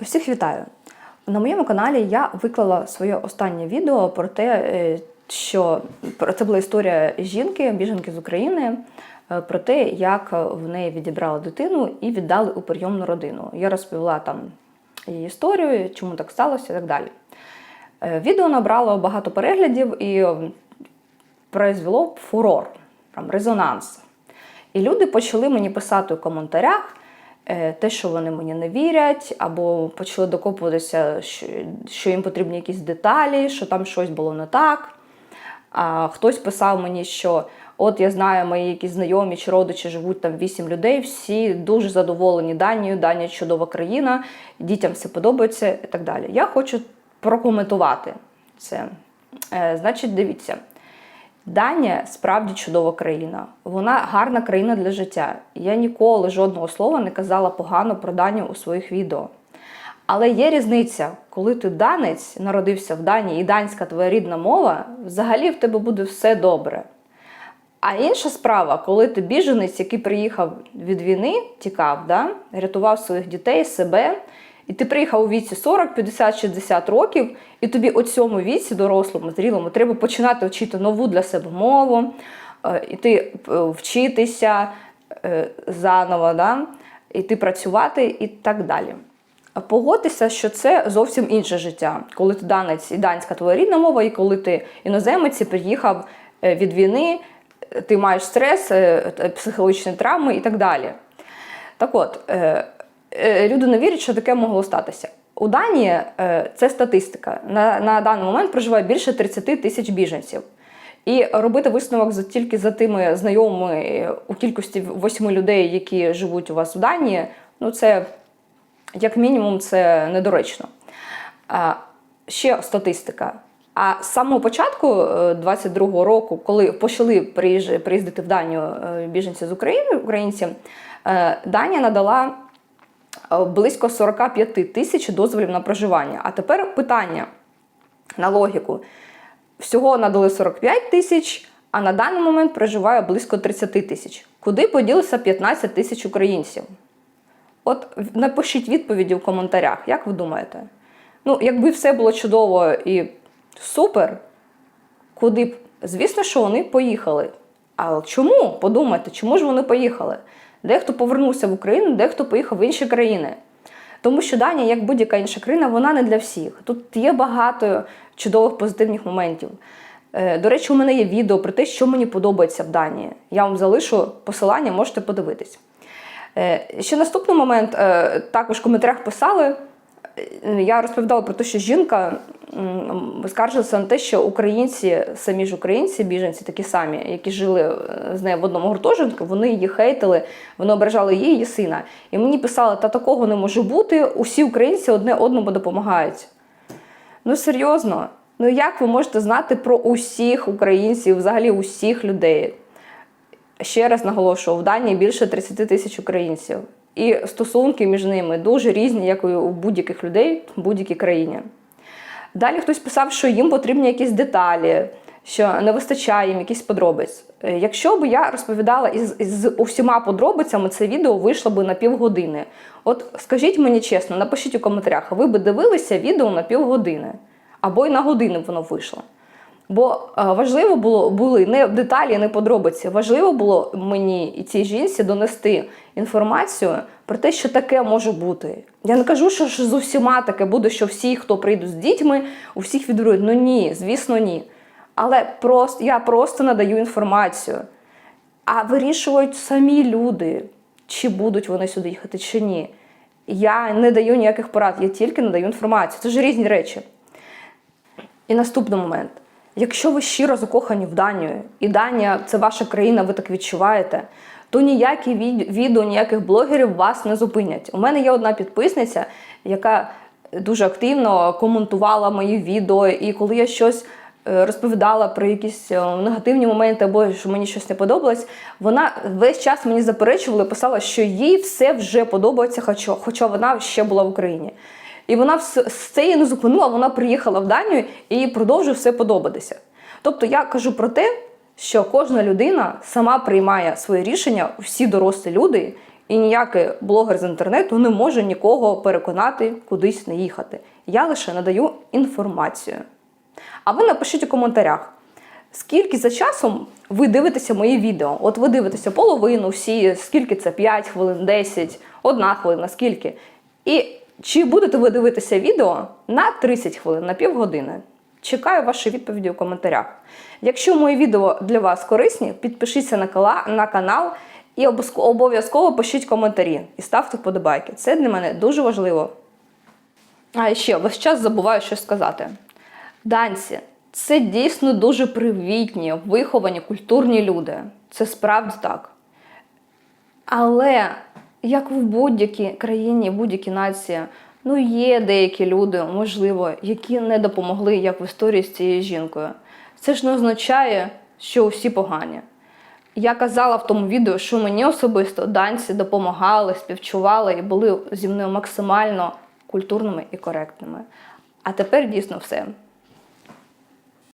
Всіх вітаю! На моєму каналі я виклала своє останнє відео про те, е, що це була історія жінки, біженки з України, е, про те, як в неї відібрали дитину і віддали у прийомну родину. Я розповіла там її історію, чому так сталося і так далі. Е, Відео набрало багато переглядів і произвело фурор, там, резонанс. І люди почали мені писати у коментарях те, що вони мені не вірять, або почали докопуватися, що, що їм потрібні якісь деталі, що там щось було не так. А хтось писав мені, що от я знаю, мої якісь знайомі чи родичі живуть там вісім людей, всі дуже задоволені Данією, Данія чудова країна, дітям все подобається і так далі. Я хочу прокоментувати це. Е, значить, дивіться. Данія справді чудова країна. Вона гарна країна для життя. Я ніколи жодного слова не казала погано про Данію у своїх відео. Але є різниця, коли ти данець, народився в Данії, і данська твоя рідна мова, взагалі в тебе буде все добре. А інша справа, коли ти біженець, який приїхав від війни, тікав, да? рятував своїх дітей, себе, і ти приїхав у віці 40, 50, 60 років, і тобі у цьому віці, дорослому, зрілому, треба починати вчити нову для себе мову, е, іти е, вчитися е, заново, да? іти працювати і так далі. Погодьтеся, що це зовсім інше життя, коли ти данець і данська твоя рідна мова, і коли ти іноземець і приїхав від війни, ти маєш стрес, психологічні травми і так далі. Так от, люди не вірять, що таке могло статися. У Данії е, це статистика. На, на даний момент проживає більше 30 тисяч біженців. І робити висновок за, тільки за тими знайомими е, у кількості восьми людей, які живуть у вас в Данії, ну це як мінімум це недоречно. А, ще статистика. А з самого початку 22-го року, коли почали приїздити в Данію е, біженці з України, українці, е, Данія надала е, близько 45 тисяч дозволів на проживання. А тепер питання на логіку. Всього надали 45 тисяч, а на даний момент проживає близько 30 тисяч. Куди поділися 15 тисяч українців? От напишіть відповіді в коментарях, як ви думаєте? Ну, якби все було чудово і супер, куди б, звісно, що вони поїхали. А чому? Подумайте, чому ж вони поїхали? Дехто повернувся в Україну, дехто поїхав в інші країни. Тому що Данія, як будь-яка інша країна, вона не для всіх. Тут є багато чудових позитивних моментів. Е, До речі, у мене є відео про те, що мені подобається в Данії. Я вам залишу посилання, можете подивитись. Е, Ще наступний момент, е, також в коментарях писали. Я розповідала про те, що жінка м, скаржилася на те, що українці, самі ж українці, біженці, такі самі, які жили е, з нею в одному гуртожитку, вони її хейтили, вони ображали її її сина. І мені писали, та такого не може бути, усі українці одне одному допомагають. Ну серйозно, ну як ви можете знати про усіх українців, взагалі усіх людей? Ще раз наголошую, в Данії більше 30 тисяч українців. І стосунки між ними дуже різні, як у будь-яких людей в будь-якій країні. Далі хтось писав, що їм потрібні якісь деталі, що не вистачає їм якісь подробиць. Е, Якщо б я розповідала із, із усіма подробицями, це відео вийшло б на півгодини. От скажіть мені чесно, напишіть у коментарях, ви б дивилися відео на півгодини, або й на годину воно вийшло. Бо е, важливо було були не деталі, не подробиці. Важливо було мені і цій жінці донести інформацію про те, що таке може бути. Я не кажу, що ж з усіма таке буде, що всі, хто прийдуть з дітьми, у всіх відрують. Ну ні, звісно, ні. Але просто я просто надаю інформацію. А вирішують самі люди, чи будуть вони сюди їхати, чи ні. Я не даю ніяких порад, я тільки надаю інформацію. Це ж різні речі. І наступний момент. Якщо ви щиро закохані в Данію, і Данія це ваша країна, ви так відчуваєте, то ніякі від- відео, ніяких блогерів вас не зупинять. У мене є одна підписниця, яка дуже активно коментувала мої відео, і коли я щось е, розповідала про якісь е, негативні моменти або що мені щось не подобалось, вона весь час мені заперечувала і писала, що їй все вже подобається, хоча вона ще була в Україні. І вона з цієї не зупинила, вона приїхала в Данію і продовжує все подобатися. Тобто я кажу про те, що кожна людина сама приймає своє рішення, всі дорослі люди, І ніякий блогер з інтернету не може нікого переконати кудись не їхати. Я лише надаю інформацію. А ви напишіть у коментарях, скільки за часом ви дивитеся мої відео. От ви дивитеся половину, всі, скільки це 5 хвилин, 10, одна хвилина, скільки. І чи будете ви дивитися відео на 30 хвилин, на півгодини? Чекаю ваші відповіді у коментарях. Якщо мої відео для вас корисні, підпишіться на, канал і обов'язково пишіть коментарі і ставте вподобайки. Це для мене дуже важливо. А ще весь час забуваю щось сказати. Данці це дійсно дуже привітні, виховані, культурні люди. Це справді так. Але як в будь-якій країні, будь-якій нації, ну є деякі люди, можливо, які не допомогли, як в історії з цією жінкою. Це ж не означає, що усі погані. Я казала в тому відео, що мені особисто данці допомагали, співчували і були зі мною максимально культурними і коректними. А тепер дійсно все.